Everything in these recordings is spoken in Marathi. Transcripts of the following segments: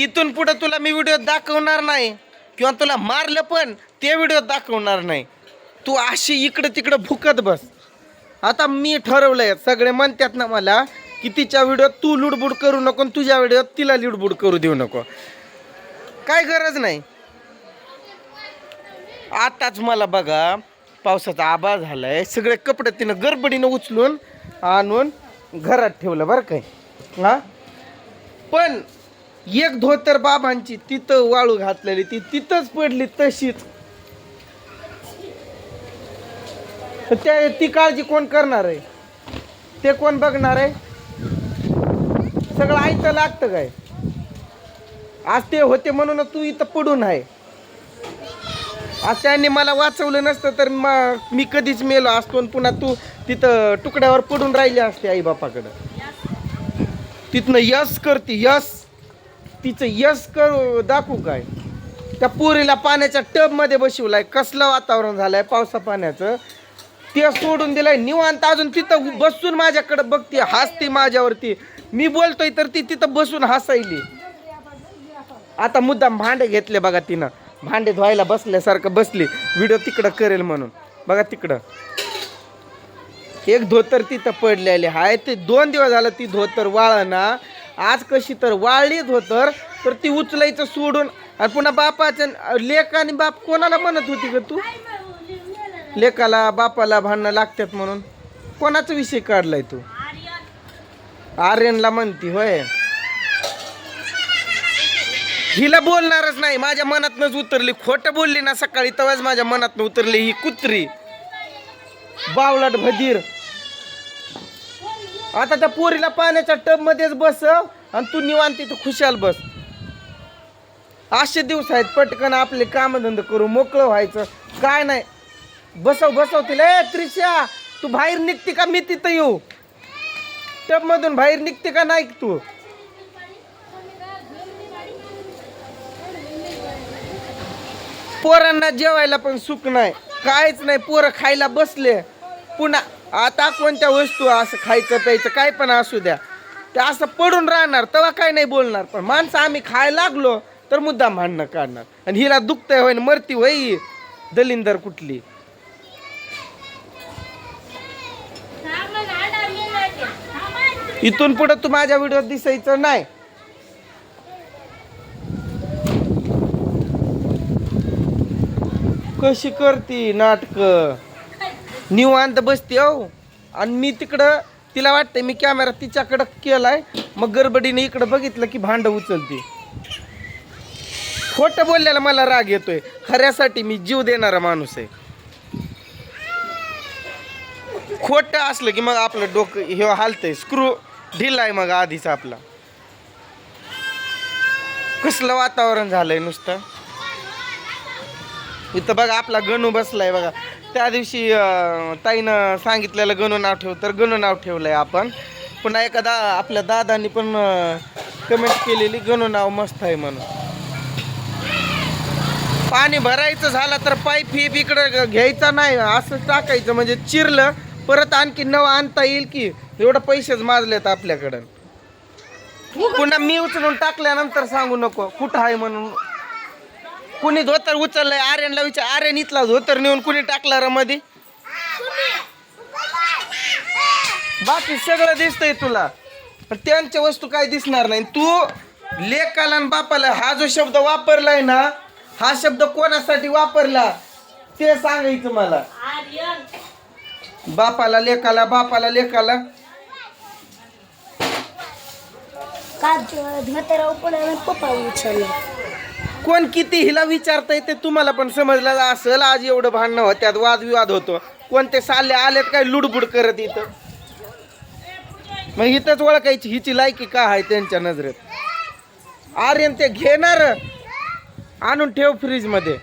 इथून पुढं तुला मी व्हिडिओ दाखवणार नाही. किंवा तुला मारलं पण ते व्हिडिओ दाखवणार नाही. तू अशी इकडं तिकडं भुकत बस. आता मी ठरवलंय सगळे म्हणतात ना मला की तिच्या व्हिडिओत तू लुडबुड करू नको आणि तुझ्या व्हिडिओत तिला लुडबुड करू देऊ नको. काय गरज नाही. आताच मला बघा पावसाचा आभाळ झालाय. सगळे कपडे तिनं गडबडीनं उचलून आणून घरात ठेवलं बरं काय हा? पण एक धोतर बाबांची तिथं वाळू घातलेली ती तिथंच पडली तशीच. तर त्या ती काळजी कोण करणार आहे? ते कोण बघणार आहे? सगळं ऐकतं लागतं काय? आज ते होते म्हणून तू इथं पडून आहे. आज त्यांनी मला वाचवलं नसतं तर मग मी कधीच मेलो असतो आणि पुन्हा तू तिथं तुकड्यावर पडून राहिली असते आई बापाकडं. तिथनं यस करते यस तिचं यश कर दाखवू काय? त्या पोरीला पाण्याच्या टबमध्ये बसवलाय. कसलं वातावरण झालंय? पावसा पाण्याचं. ते सोडून दिलंय. निवांत अजून तिथं बसून माझ्याकडे बघते. हसते माझ्यावरती. मी बोलतोय तर ती तिथं बसून हसायली. आता मुद्दाम भांडे घेतले बघा तिनं. भांडे धुवायला बसल्यासारखं बसली. व्हिडिओ तिकडं करेल म्हणून. बघा तिकडं. एक धोतर तिथं पडलेले आहे. ते दोन दिवस झालं ती धोतर वाळना आज कशी तर वाळली धोतर तर ती उचलायचं सोडून आणि पुन्हा बापाचं लेख आणि बाप कोणाला म्हणत होती ग तू? लेखाला बापाला भांडणं लागतात म्हणून. कोणाचा विषय काढलाय तू? आर्यनला म्हणती होय. हिला बोलणारच नाही माझ्या मनातनच उतरली. खोटं बोलली ना सकाळी तेव्हाच माझ्या मनातनं उतरली ही कुत्री. बावलाट भदीर. आता त्या पोरीला पाण्याच्या टब मध्येच बसव आणि तू निवांत तिथं खुशाल बस. असे दिवस आहेत पटकन आपले कामधंद करू मोकळं व्हायचं. काय नाही. बसव बसव तिला. ए त्रिशा तू बाहेर निघते का? मी तिथं येऊ. टब मधून बाहेर निघते का? नाही तू. पोरांना जेवायला पण सुख नाही. काहीच नाही. पोरं खायला बसले. पुन्हा आता कोणत्या वस्तू असं खायचं प्यायचं काय पण असू द्या ते असं पडून राहणार तेव्हा काय नाही बोलणार. पण माणसं आम्ही खायला लागलो तर मुद्दाम भांडणं काढणार. आणि हिला दुखतंय होय न मरती होई दलिंदर कुठली. इथून पुढे तू माझ्या व्हिडिओत दिसायचं नाही. कशी करती नाटक? निवांत बसते हो आणि मी तिकडं तिला वाटतंय मी कॅमेरा तिच्याकडं केलाय. मग गडबडीने इकडं बघितलं की भांड उचलते. खोटं बोलल्याला मला राग येतोय. खऱ्यासाठी मी जीव देणारा माणूस आहे. खोटं असलं की मग आपलं डोकं हे हालतंय. स्क्रू ढिला आहे मग आधीच आपला. कसलं वातावरण झालंय नुसतं? इथं बघा आपला गणू बसलाय बघा. त्या दिवशी ताईनं सांगितलेलं गणू नाव ठेव तर गणू नाव ठेवलंय आपण. पुन्हा एका दा आपल्या दादांनी पण कमेंट केलेली गणू नाव मस्त आहे म्हणून. पाणी भरायचं झालं तर पाईप फिप इकडं घ्यायचा नाही. असं टाकायचं म्हणजे चिरलं परत आणखी नवं आणता येईल की एवढं पैसेच माजलेत आपल्याकडं. पुन्हा मी उचलून टाकल्यानंतर सांगू नको कुठं आहे म्हणून. कुणी धोतर उचललंय आर्यनला विचार आर्यन इथला धोतर नेऊन कुणी टाकला र मध्ये बाकी सगळं दिसतंय तुला. पण त्यांच्या वस्तू काय दिसणार नाही. तू लेकाला आणि बापाला हा जो शब्द वापरलाय ना हा शब्द कोणासाठी वापरला? ते सांगायचं मला. बापाला लेकाला बापाला लेकाला. का धोतर पप्पा उचलला? कोण किती हिला विचारता ते तुम्हाला पण समजलं असेल. आज एवढं भांडणं होत्यात वादविवाद होतो. कोणते साले आलेत काय लुडबुड करत इथं? मग इथंच ओळखायची हिची लायकी का आहे त्यांच्या नजरेत? आर्यन ते घेणार आणून ठेव फ्रीजमध्ये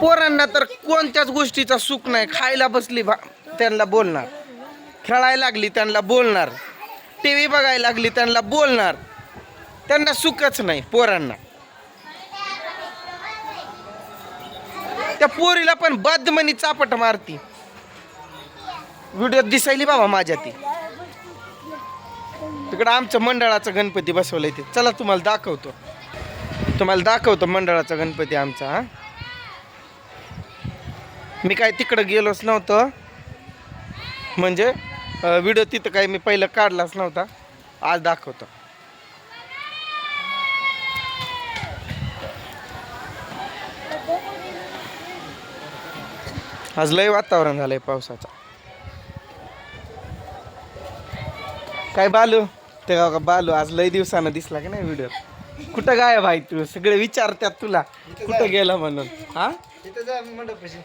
पोरांना तर कोणत्याच गोष्टीचा सुख नाही खायला बसली भा त्यांना बोलणार. खेळायला लागली त्यांना बोलणार. टी व्ही बघायला लागली त्यांना बोलणार. त्यांना सुखच नाही पोरांना. त्या पोरीला पण बदमनी चापट मारती. व्हिडिओत दिसायली बाबा माझ्या ती. तिकडं आमचं मंडळाचा गणपती बसवलंय ते. चला तुम्हाला दाखवतो. तुम्हाला दाखवतो मंडळाचा गणपती आमचा हा. मी काय तिकडं गेलोच नव्हतं. म्हणजे व्हिडिओ तिथं काही मी पहिलं काढलाच नव्हता. आज दाखवतो. आज लय वातावरण झालंय पावसाचं. काय बालू? ते का बालू आज लय दिवसानं दिसला की नाही व्हिडिओ कुठं गायब आहे तू? सगळे विचारतात तुला. कुठं गेला म्हणून? हा? मंडपाशी.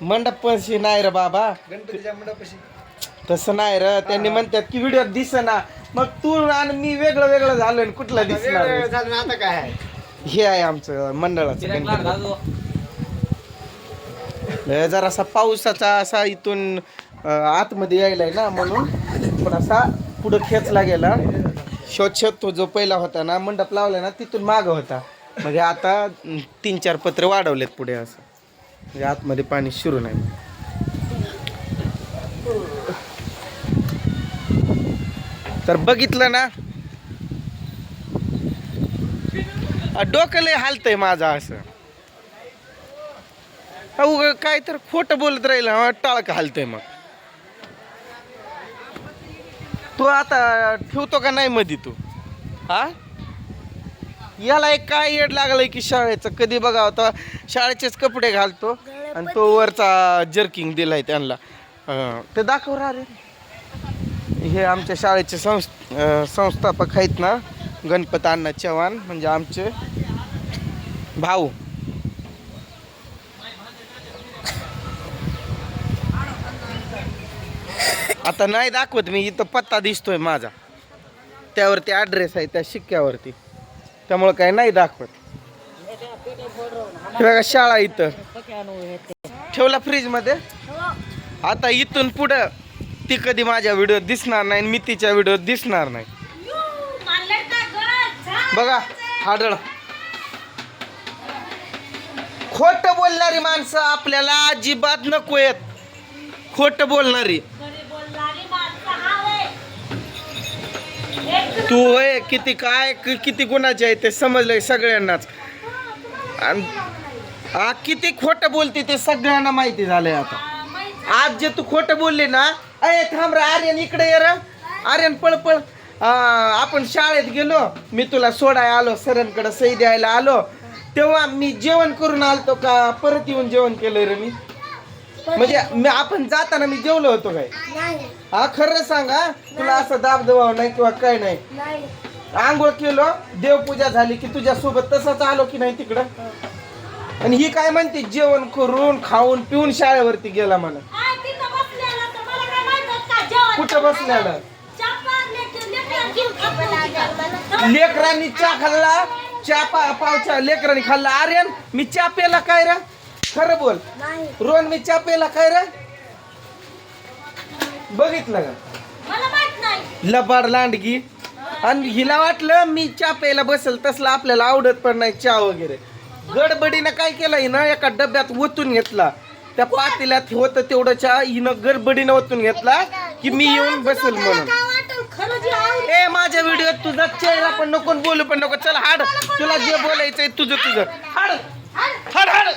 मंडपशी नाही रे बाबा. गणपतीच्या मंडपाशी. तसं नाही रे. त्यांनी म्हणतात की व्हिडिओ दिसना. मग तू आणि मी वेगळं वेगळं झालं आणि कुठलं दिसणार वेगळं आहे? झालं ना आता काय आहे? हे आहे आमचं मंडळाचं गणपती. लय जरासा पावसाचा असा इथून अं, आतमध्ये यायलाय ना म्हणून थोडासा पुढं खेचला गेला. स्वच्छ तो जो पहिला होता ना मंडप लावला ना तिथून माग होता. म्हणजे आता तीन चार पत्र वाढवलेत पुढे असं. म्हणजे आतमध्ये पाणी शिरू नाही तर बघितलं ना. आ, डोकं लय हालतंय माझं असं. अहो काय तर खोटं बोलत राहिलं हा, टाळकं हालतंय मग. तू आता ठेवतो का नाही मधी तू? हा? याला एक काय येड लागलंय की शाळेचं? कधी बघा होता शाळेचेच कपडे घालतो आणि तो वरचा जर्किंग दिलाय त्यांना. ते दाखव रा रे हे आमच्या शाळेचे संस् संस्थापक आहेत ना गणपत अण्णा चव्हाण म्हणजे आमचे भाऊ. आता नाही दाखवत मी इथं पत्ता दिसतोय माझा. त्यावरती ॲड्रेस आहे त्या शिक्क्यावरती. त्यामुळं काय नाही दाखवत. बघा शाळा इथं. ठेवला फ्रीजमध्ये आता इथून पुढं ती कधी माझ्या व्हिडिओत दिसणार नाही आणि मी तिच्या व्हिडिओत दिसणार नाही. बघा हाडळ. खोट बोलणारी माणसं आपल्याला अजिबात नको येत खोट बोलणारी. तू होय किती काय किती गुणाचे आहे ते समजलंय सगळ्यांनाच. आणि आ, किती खोटं बोलते ते सगळ्यांना माहिती झालंय आता. आज जे तू खोटं बोलले ना अरे थांब रे आर्यन इकडे ये रे. आर्यन पळ पळ. आ, आपण शाळेत गेलो. मी तुला सोडाय आलो सरांकडे सही द्यायला आलो. तेव्हा मी जेवण करून आलतो का? परत येऊन जेवण केलं रे मी. म्हणजे मी आपण जाताना मी जेवलो होतो काय? नाही. हा खरं सांगा तुला असं दाब दबाव नाही किंवा काय नाही. नाही. आंघोळ केलो देवपूजा झाली की तुझ्या सोबत तसंच आलो की नाही तिकडं? आणि ही काय म्हणते जेवण करून खाऊन पिऊन शाळेवरती गेला मला लेकरांनी चहा खाल्ला चहा पा पावच्या लेकरांनी खाल्ला. आर्यन मी चहा पेला काय रे? खरं बोल. रोहन मी चहा पेला काय रे? बघितलं का? लबाड लांडगी. आणि हिला वाटलं मी चहा प्यायला बसेल तसलं आपल्याला आवडत पण नाही चहा वगैरे. गडबडीनं काय केलं हिनं? एका डब्यात ओतून घेतला. त्या पातेल्यात होतं तेवढं चहा हिनं गडबडीनं ओतून घेतला. की मी येऊन बसेल म्हणून. ए माझ्या व्हिडिओत तुझा चेहरा पण नको बोलू पण नको. चल हाड. तुला जे बोलायचंय तुझं तुझं. हाड. हाड. हाड हाड.